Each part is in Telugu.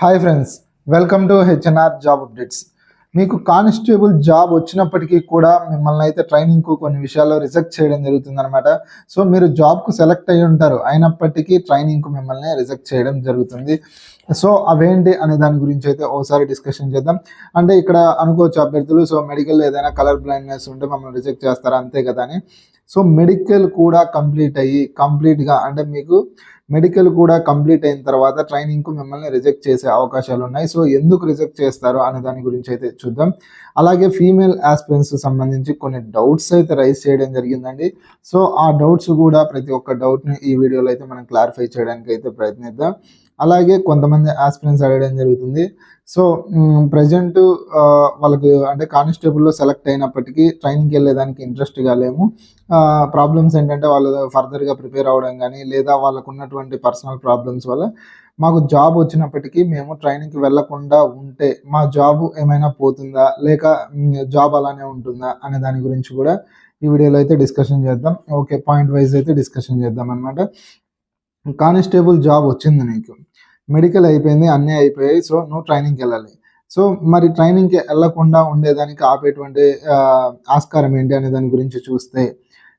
Hi friends welcome to HNR job updates మీకు కానిస్టేబుల్ జాబ్ వచ్చినప్పటికీ కూడా మిమ్మల్ని అయితే ట్రైనింగ్కు కొన్ని విషయాల్లో రిజెక్ట్ చేయడం జరుగుతుందనమాట సో మీరు జాబ్కు సెలెక్ట్ అయి ఉంటారు అయినప్పటికీ ట్రైనింగ్కు మిమ్మల్ని రిజెక్ట్ చేయడం జరుగుతుంది. సో అవేంటి అనే దాని గురించి అయితే ఒకసారి డిస్కషన్ చేద్దాం. అంటే ఇక్కడ అనుకోవచ్చు అభ్యర్థులు సో మెడికల్ ఏదైనా కలర్ బ్లైండ్నెస్ ఉంటే మమ్మల్ని రిజెక్ట్ చేస్తారా? అంతే కదా అని. సో మెడికల్ కూడా కంప్లీట్ అయ్యి కంప్లీట్గా అంటే మీకు మెడికల్ కూడా కంప్లీట్ అయిన తర్వాత ట్రైనింగ్కు మిమ్మల్ని రిజెక్ట్ చేసే అవకాశాలు ఉన్నాయి. సో ఎందుకు రిజెక్ట్ చేస్తారు అనే దాని గురించి అయితే చూద్దాం. అలాగే ఫీమేల్ ఆస్పిరెంట్స్ సంబంధించి కొన్ని డౌట్స్ అయితే రైజ్ చేయడం జరిగిందండి. సో ఆ డౌట్స్ కూడా ప్రతి ఒక్క డౌట్ని ఈ వీడియోలో అయితే మనం క్లారిఫై చేయడానికి అయితే ప్రయత్నిద్దాం. అలాగే కొంతమంది ఆస్పిరెంట్స్ అడగడం జరుగుతుంది. సో ప్రజెంట్ వాళ్ళకు అంటే కానిస్టేబుల్లో సెలెక్ట్ అయినప్పటికీ ట్రైనింగ్కి వెళ్ళేదానికి ఇంట్రెస్ట్గా లేము ప్రాబ్లమ్స్ ఏంటంటే వాళ్ళు ఫర్దర్గా ప్రిపేర్ అవ్వడం కానీ లేదా వాళ్ళకు ఉన్నటువంటి పర్సనల్ ప్రాబ్లమ్స్ వల్ల మాకు జాబ్ వచ్చినప్పటికీ మేము ట్రైనింగ్కి వెళ్ళకుండా ఉంటే మా జాబ్ ఏమైనా పోతుందా లేక జాబ్ అలానే ఉంటుందా అనే దాని గురించి కూడా ఈ వీడియోలో అయితే డిస్కషన్ చేద్దాం. ఓకే పాయింట్ వైజ్ అయితే డిస్కషన్ చేద్దాం అనమాట కానిస్టేబుల్ జాబ్ వచ్చింది నీకు. మెడికల్ అయిపోయింది అన్నీ అయిపోయాయి. సో నువ్వు ట్రైనింగ్కి వెళ్ళాలి. సో మరి ట్రైనింగ్కి వెళ్ళకుండా ఉండేదానికి ఆపేటువంటి ఆస్కారం ఏంటి అనే దాని గురించి చూస్తే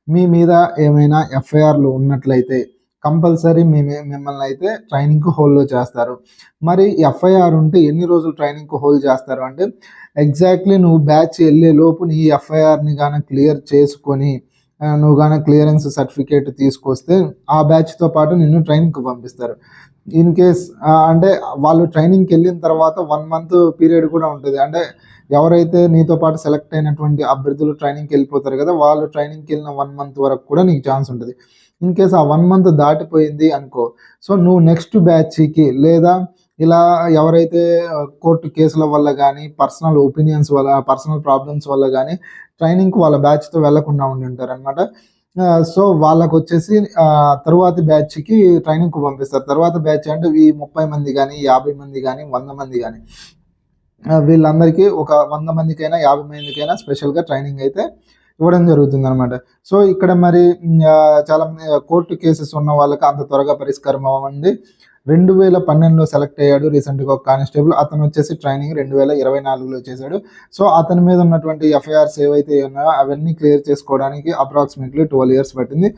మీ మీద ఏమైనా ఎఫ్ఐఆర్లు ఉన్నట్లయితే కంపల్సరీ మీ మిమ్మల్ని అయితే ట్రైనింగ్కి హోల్డ్లో చేస్తారు. మరి ఎఫ్ఐఆర్ ఉంటే ఎన్ని రోజులు ట్రైనింగ్కి హోల్డ్ చేస్తారు అంటే ఎగ్జాక్ట్లీ నువ్వు బ్యాచ్ వెళ్ళే లోపు నీ ఎఫ్ఐఆర్ని కానీ క్లియర్ చేసుకొని నువ్వు కానీ క్లియరెన్స్ సర్టిఫికేట్ తీసుకొస్తే ఆ బ్యాచ్తో పాటు నిన్ను ట్రైనింగ్కి పంపిస్తారు. ఇన్ కేస్ అంటే వాళ్ళు ట్రైనింగ్కి వెళ్ళిన తర్వాత వన్ మంత్ పీరియడ్ కూడా ఉంటుంది. అంటే ఎవరైతే నీతో పాటు సెలెక్ట్ అయినటువంటి అభ్యర్థులు ట్రైనింగ్కి వెళ్ళిపోతారు కదా వాళ్ళు ట్రైనింగ్కి వెళ్ళిన వన్ మంత్ వరకు కూడా నీకు ఛాన్స్ ఉంటుంది. ఇన్ కేస్ ఆ వన్ మంత్ దాటిపోయింది అనుకో సో నువ్వు నెక్స్ట్ బ్యాచ్కి లేదా ఇలా ఎవరైతే కోర్టు కేసుల వల్ల కానీ పర్సనల్ ఒపీనియన్స్ వల్ల పర్సనల్ ప్రాబ్లమ్స్ వల్ల కానీ ట్రైనింగ్కి వాళ్ళ బ్యాచ్తో వెళ్ళకుండా ఉండి ఉంటారు అనమాట సో వాళ్ళకు వచ్చేసి తరువాతి బ్యాచ్కి ట్రైనింగ్కు పంపిస్తారు. తర్వాత బ్యాచ్ అంటే ఈ ముప్పై మంది కానీ యాభై మంది కానీ వంద మంది కానీ వీళ్ళందరికీ ఒక వంద మందికైనా యాభై మందికైనా స్పెషల్గా ట్రైనింగ్ అయితే ఇవ్వడం జరుగుతుంది అనమాట సో ఇక్కడ మరి చాలా కోర్టు కేసెస్ ఉన్న వాళ్ళకి అంత త్వరగా పరిష్కారం అవ్వండి రెండు వేల పన్నెండులో సెలెక్ట్ అయ్యాడు రీసెంట్గా ఒక కానిస్టేబుల్ అతను వచ్చేసి ట్రైనింగ్ రెండు వేల ఇరవై నాలుగులో చేశాడు. సో అతని మీద ఉన్నటువంటి ఎఫ్ఐఆర్స్ ఏవైతే ఉన్నాయో అవన్నీ క్లియర్ చేసుకోవడానికి అప్రాక్సిమేట్లీ ట్వెల్వ్ ఇయర్స్ పట్టింది.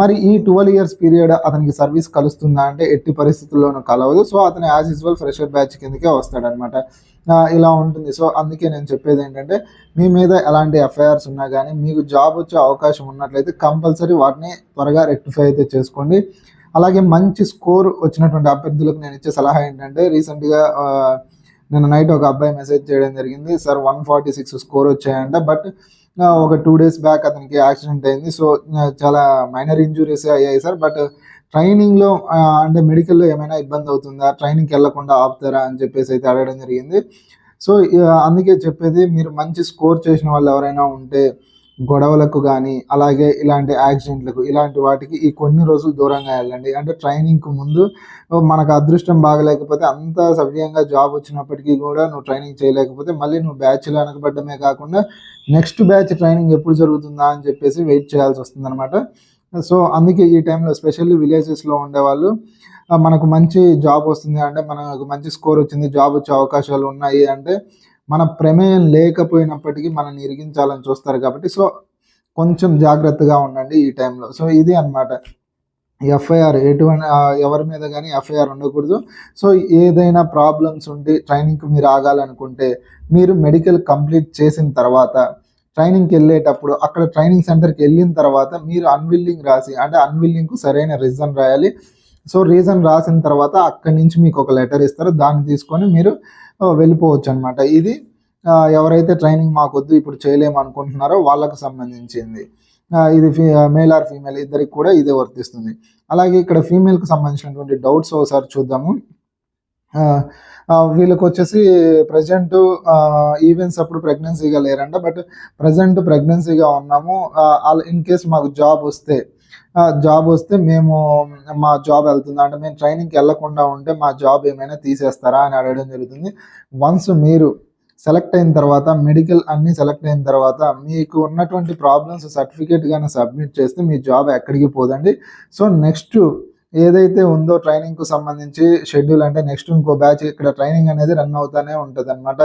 మరి ఈ ట్వెల్వ్ ఇయర్స్ పీరియడ్ అతనికి సర్వీస్ కలుస్తుందా అంటే ఎట్టి పరిస్థితుల్లోనూ కలవదు. సో అతను యాజ్ యూజువల్ ఫ్రెషర్ బ్యాచ్ కిందకే వస్తాడనమాట ఇలా ఉంటుంది. సో అందుకే నేను చెప్పేది ఏంటంటే మీ మీద ఎలాంటి ఎఫ్ఐఆర్స్ ఉన్నా కానీ మీకు జాబ్ వచ్చే అవకాశం ఉన్నట్లయితే కంపల్సరీ వాటిని త్వరగా రెక్టిఫై అయితే చేసుకోండి. అలాగే మంచి స్కోర్ వచ్చినటువంటి అభ్యర్థులకు నేను ఇచ్చే సలహా ఏంటంటే రీసెంట్గా నిన్న నైట్ ఒక అబ్బాయి మెసేజ్ చేయడం జరిగింది sir one forty six score వచ్చాయంట బట్ ఒక టూ డేస్ బ్యాక్ అతనికి యాక్సిడెంట్ అయింది సో చాలా మైనర్ ఇంజురీస్ అయ్యాయి సార్ బట్ ట్రైనింగ్లో అంటే మెడికల్లో ఏమైనా ఇబ్బంది అవుతుందా ట్రైనింగ్కి వెళ్ళకుండా ఆపుతారా అని చెప్పేసి అయితే అడగడం జరిగింది. సో అందుకే చెప్పేది మీరు మంచి స్కోర్ చేసిన వాళ్ళు ఎవరైనా ఉంటే గొడవలకు కానీ అలాగే ఇలాంటి యాక్సిడెంట్లకు ఇలాంటి వాటికి ఈ కొన్ని రోజులు దూరంగా వెళ్ళండి. అంటే ట్రైనింగ్కి ముందు మనకు అదృష్టం బాగలేకపోతే అంత సవ్యంగా జాబ్ వచ్చినప్పటికీ కూడా నువ్వు ట్రైనింగ్ చేయలేకపోతే మళ్ళీ నువ్వు బ్యాచ్లో వెనకబడ్డమే కాకుండా నెక్స్ట్ బ్యాచ్ ట్రైనింగ్ ఎప్పుడు జరుగుతుందా అని చెప్పేసి వెయిట్ చేయాల్సి వస్తుందన్నమాట. సో అందుకే ఈ టైంలో స్పెషల్లీ విలేజెస్లో ఉండేవాళ్ళు మనకు మంచి జాబ్ వస్తుంది అంటే మనకు మంచి స్కోర్ వచ్చింది జాబ్ వచ్చే అవకాశాలు ఉన్నాయి అంటే మన ప్రమేయం లేకపోయినప్పటికీ మనల్ని ఇరిగించాలని చూస్తారు కాబట్టి సో కొంచెం జాగ్రత్తగా ఉండండి ఈ టైంలో. సో ఇది అనమాట ఎఫ్ఐఆర్ ఎటువంటి ఎవరి మీద కానీ ఎఫ్ఐఆర్ ఉండకూడదు. సో ఏదైనా ప్రాబ్లమ్స్ ఉండి ట్రైనింగ్కి మీరు ఆగాలనుకుంటే మీరు మెడికల్ కంప్లీట్ చేసిన తర్వాత ట్రైనింగ్కి వెళ్ళేటప్పుడు అక్కడ ట్రైనింగ్ సెంటర్కి వెళ్ళిన తర్వాత మీరు అన్విల్లింగ్ రాసి అంటే అన్విల్లింగ్కు సరైన రీజన్ రాయాలి. సో రీజన్ రాసిన తర్వాత అక్కడి నుంచి మీకు ఒక లెటర్ ఇస్తారు. దాన్ని తీసుకొని మీరు వెళ్ళిపోవచ్చు అనమాట ఇది ఎవరైతే ట్రైనింగ్ మాకొద్దు ఇప్పుడు చేయలేము అనుకుంటున్నారో వాళ్ళకు సంబంధించింది. ఇది ఫీ మేల్ ఆర్ ఫీమేల్ ఇద్దరికి కూడా ఇదే వర్తిస్తుంది. అలాగే ఇక్కడ ఫీమేల్కి సంబంధించినటువంటి డౌట్స్ ఒకసారి చూద్దాము. వీళ్ళకి వచ్చేసి ప్రజెంట్ ఈవెంట్స్ అప్పుడు ప్రెగ్నెన్సీగా లేరంట బట్ ప్రజెంట్ ప్రెగ్నెన్సీగా ఉన్నాము. ఇన్ కేస్ మాకు జాబ్ వస్తే జాబ్ వస్తే మేము మా జాబ్ వెళ్తుంది? అంటే మేము ట్రైనింగ్కి వెళ్ళకుండా ఉంటే మా జాబ్ ఏమైనా తీసేస్తారా అని అడగడం జరుగుతుంది. వన్స్ మీరు సెలెక్ట్ అయిన తర్వాత మెడికల్ అన్నీ సెలెక్ట్ అయిన తర్వాత మీకు ఉన్నటువంటి ప్రాబ్లమ్స్ సర్టిఫికేట్ కానీ సబ్మిట్ చేస్తే మీ జాబ్ ఎక్కడికి పోదండి. సో నెక్స్ట్ ఏదైతే ఉందో ట్రైనింగ్కు సంబంధించి షెడ్యూల్ అంటే నెక్స్ట్ ఇంకో బ్యాచ్ ఇక్కడ ట్రైనింగ్ అనేది రన్ అవుతానే ఉంటుంది అనమాట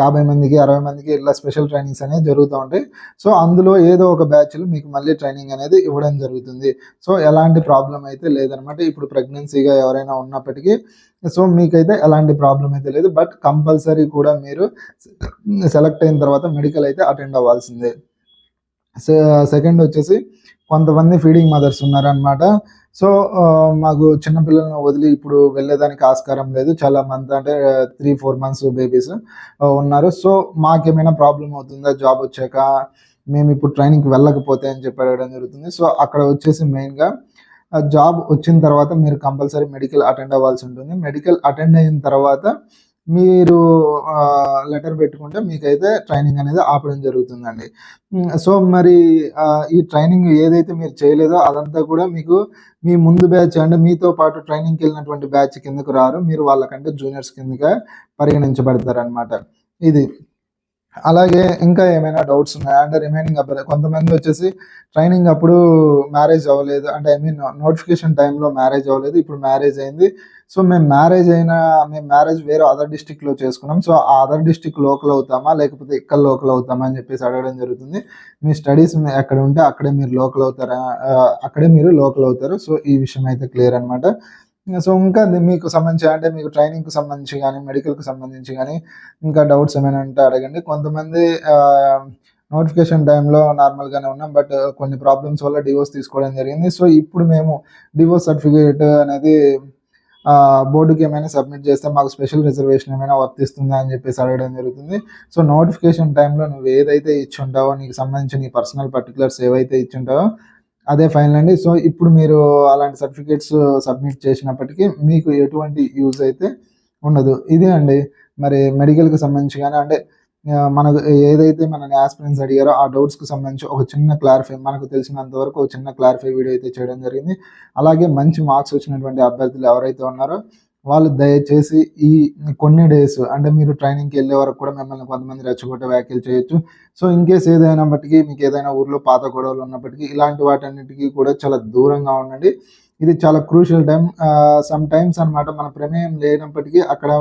యాభై మందికి అరవై మందికి ఇట్లా స్పెషల్ ట్రైనింగ్స్ అనేవి జరుగుతూ ఉంటాయి. సో అందులో ఏదో ఒక బ్యాచ్లో మీకు మళ్ళీ ట్రైనింగ్ అనేది ఇవ్వడం జరుగుతుంది. సో ఎలాంటి ప్రాబ్లం అయితే లేదనమాట. ఇప్పుడు ప్రెగ్నెన్సీగా ఎవరైనా ఉన్నప్పటికీ సో మీకైతే ఎలాంటి ప్రాబ్లం అయితే లేదు. బట్ కంపల్సరీ కూడా మీరు సెలెక్ట్ అయిన తర్వాత మెడికల్ అయితే అటెండ్ అవ్వాల్సిందే. సెకండ్ వచ్చేసి కొంతమంది ఫీడింగ్ మదర్స్ ఉన్నారనమాట సో మాకు చిన్నపిల్లలను వదిలి ఇప్పుడు వెళ్ళేదానికి ఆస్కారం లేదు. చాలా మంత్ అంటే త్రీ ఫోర్ మంత్స్ బేబీస్ ఉన్నారు. సో మాకేమైనా ప్రాబ్లం అవుతుందా? జాబ్ వచ్చాక మేము ఇప్పుడు ట్రైనింగ్కి వెళ్ళకపోతే అని చెప్పి అడగడం జరుగుతుంది. సో అక్కడ వచ్చేసి మెయిన్గా జాబ్ వచ్చిన తర్వాత మీరు కంపల్సరీ మెడికల్ అటెండ్ అవ్వాల్సి ఉంటుంది. మెడికల్ అటెండ్ అయిన తర్వాత మీరు లెటర్ పెట్టుకుంటే మీకైతే ట్రైనింగ్ అనేది ఆపడం జరుగుతుందండి. సో మరి ఈ ట్రైనింగ్ ఏదైతే మీరు చేయలేదో అదంతా కూడా మీకు మీ ముందు బ్యాచ్ అంటే మీతో పాటు ట్రైనింగ్కి వెళ్ళినటువంటి బ్యాచ్ కిందకు రారు. మీరు వాళ్ళకంటే జూనియర్స్ కిందగా పరిగణించబడతారు అనమాట ఇది. అలాగే ఇంకా ఏమైనా డౌట్స్ ఉన్నాయా? అంటే రిమైనింగ్ అప్పుడు కొంతమంది వచ్చేసి ట్రైనింగ్ అప్పుడు మ్యారేజ్ అవ్వలేదు. అంటే ఐ మీన్ నోటిఫికేషన్ టైంలో మ్యారేజ్ అవ్వలేదు. ఇప్పుడు మ్యారేజ్ అయింది. సో మేము మ్యారేజ్ అయినా మేము మ్యారేజ్ వేరే అదర్ డిస్టిక్లో చేసుకున్నాం. సో ఆ అదర్ డిస్టిక్ లోకల్ అవుతామా? లేకపోతే ఇక్కడ లోకల్ అవుతామా? అని చెప్పేసి అడగడం జరుగుతుంది. మీ స్టడీస్ ఎక్కడ ఉంటే అక్కడే మీరు లోకల్ అవుతారా? అక్కడే మీరు లోకల్ అవుతారు. సో ఈ విషయం అయితే క్లియర్ అనమాట సో ఇంకా మీకు సంబంధించి అంటే మీకు ట్రైనింగ్కి సంబంధించి కానీ మెడికల్కి సంబంధించి కానీ ఇంకా డౌట్స్ ఏమైనా ఉంటే అడగండి. కొంతమంది నోటిఫికేషన్ టైంలో నార్మల్గానే ఉన్నాం బట్ కొన్ని ప్రాబ్లమ్స్ వల్ల డివోర్స్ తీసుకోవడం జరిగింది. సో ఇప్పుడు మేము డివోర్స్ సర్టిఫికేట్ అనేది బోర్డుకి ఏమైనా సబ్మిట్ చేస్తే మాకు స్పెషల్ రిజర్వేషన్ ఏమైనా వర్తిస్తుందా అని చెప్పేసి అడగడం జరుగుతుంది. సో నోటిఫికేషన్ టైంలో నువ్వు ఏదైతే ఇచ్చి ఉంటావో నీకు సంబంధించి నీ పర్సనల్ పర్టికులర్స్ ఏవైతే ఇచ్చి ఉంటావో అదే ఫైనల్ అండి. సో ఇప్పుడు మీరు అలాంటి సర్టిఫికేట్స్ సబ్మిట్ చేసినప్పటికీ మీకు ఎటువంటి యూజ్ అయితే ఉండదు. ఇదే అండి. మరి మెడికల్కి సంబంధించి కానీ అంటే మనకు ఏదైతే మన ఆస్పిరెంట్స్ అడిగారో ఆ డౌట్స్కి సంబంధించి ఒక చిన్న క్లారిఫై మనకు తెలిసినంత వరకు ఒక చిన్న క్లారిఫై వీడియో అయితే చేయడం జరిగింది. అలాగే మంచి మార్క్స్ వచ్చినటువంటి అభ్యర్థులు ఎవరైతే ఉన్నారో వాళ్ళు దయచేసి ఈ కొన్ని డేస్ అంటే మీరు ట్రైనింగ్కి వెళ్ళే వరకు కూడా మిమ్మల్ని కొంతమంది రెచ్చగొట్టే వ్యాఖ్యలు చేయొచ్చు. సో ఇన్ కేస్ ఏదైనప్పటికీ మీకు ఏదైనా ఊర్లో పాత గొడవలు ఉన్నప్పటికీ ఇలాంటి వాటన్నిటికీ కూడా చాలా దూరంగా ఉండండి. ఇది చాలా క్రూషియల్ టైం సమ్ టైమ్స్ అన్నమాట మన ప్రమేయం లేనప్పటికీ అక్కడ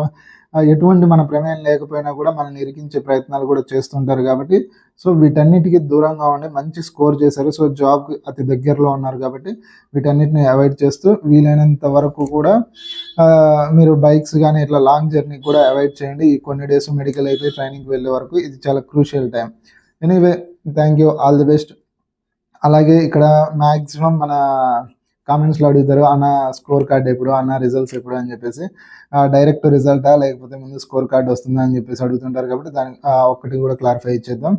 ఎటువంటి మన ప్రమేయం లేకపోయినా కూడా మనల్ని ఇరికించే ప్రయత్నాలు కూడా చేస్తుంటారు కాబట్టి. సో వీటన్నిటికీ దూరంగా ఉండి మంచి స్కోర్ చేశారు. సో జాబ్ అతి దగ్గరలో ఉన్నారు కాబట్టి వీటన్నిటిని అవాయిడ్ చేస్తూ వీలైనంత వరకు కూడా మీరు బైక్స్ కానీ ఇట్లా లాంగ్ జర్నీ కూడా అవాయిడ్ చేయండి. ఈ కొన్ని డేస్ మెడికల్ అయితే ట్రైనింగ్కి వెళ్ళే వరకు ఇది చాలా crucial time anyway thank you. All the best. అలాగే ఇక్కడ మ్యాక్సిమం మన కామెంట్స్లో అడుగుతారు అన్న స్కోర్ కార్డ్ ఎప్పుడు? అన్న రిజల్ట్స్ ఎప్పుడు? అని చెప్పేసి. డైరెక్ట్ రిజల్టా? లేకపోతే ముందు స్కోర్ కార్డ్ వస్తుందా? అని చెప్పేసి అడుగుతుంటారు కాబట్టి దాని ఒక్కటి కూడా క్లారిఫై ఇచ్చేద్దాం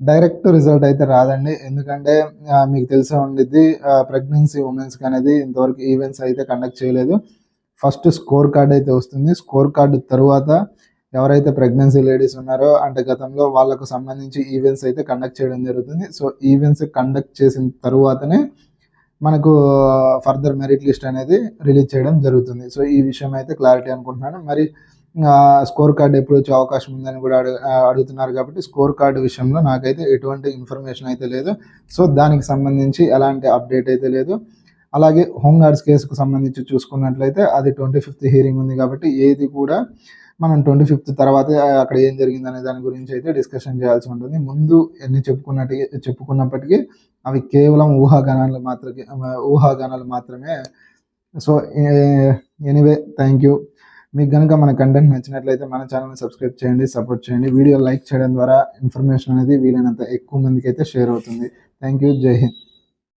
డైరెక్ట్ రిజల్ట్ అయితే రాదండి. ఎందుకంటే మీకు తెలిసే ఉండిద్ది ప్రెగ్నెన్సీ ఉమెన్స్కి అనేది ఇంతవరకు ఈవెంట్స్ అయితే కండక్ట్ చేయలేదు. ఫస్ట్ స్కోర్ కార్డ్ అయితే వస్తుంది. స్కోర్ కార్డు తరువాత ఎవరైతే ప్రెగ్నెన్సీ లేడీస్ ఉన్నారో అంటే గతంలో వాళ్ళకు సంబంధించి ఈవెంట్స్ అయితే కండక్ట్ చేయడం జరుగుతుంది. సో ఈవెంట్స్ కండక్ట్ చేసిన తరువాతనే మనకు ఫర్దర్ మెరిట్ లిస్ట్ అనేది రిలీజ్ చేయడం జరుగుతుంది. సో ఈ విషయం అయితే క్లారిటీ అనుకుంటున్నాను. మరి స్కోర్ కార్డ్ ఎప్పుడు వచ్చే అవకాశం ఉందని కూడా అడుగు అడుగుతున్నారు కాబట్టి స్కోర్ కార్డు విషయంలో నాకైతే ఎటువంటి ఇన్ఫర్మేషన్ అయితే లేదు. సో దానికి సంబంధించి ఎలాంటి అప్డేట్ అయితే లేదు. అలాగే హోంగార్డ్స్ కేసుకు సంబంధించి చూసుకున్నట్లయితే అది ట్వంటీ ఫిఫ్త్ హియరింగ్ ఉంది కాబట్టి ఏది కూడా మనం ట్వంటీ ఫిఫ్త్ తర్వాత అక్కడ ఏం జరిగింది అనే దాని గురించి అయితే డిస్కషన్ చేయాల్సి ఉంటుంది. ముందు ఎన్ని చెప్పుకున్నట్టు చెప్పుకున్నప్పటికీ అవి కేవలం ఊహాగానాలు మాత్రమే ఊహాగానాలు మాత్రమే. So anyway thank you. మీకు కనుక మన కంటెంట్ నచ్చినట్లయితే మన ఛానల్ని సబ్స్క్రైబ్ చేయండి సపోర్ట్ చేయండి. వీడియో లైక్ చేయడం ద్వారా ఇన్ఫర్మేషన్ అనేది వీలైనంత ఎక్కువ మందికి అయితే షేర్ అవుతుంది. Thank you. జై హింద్.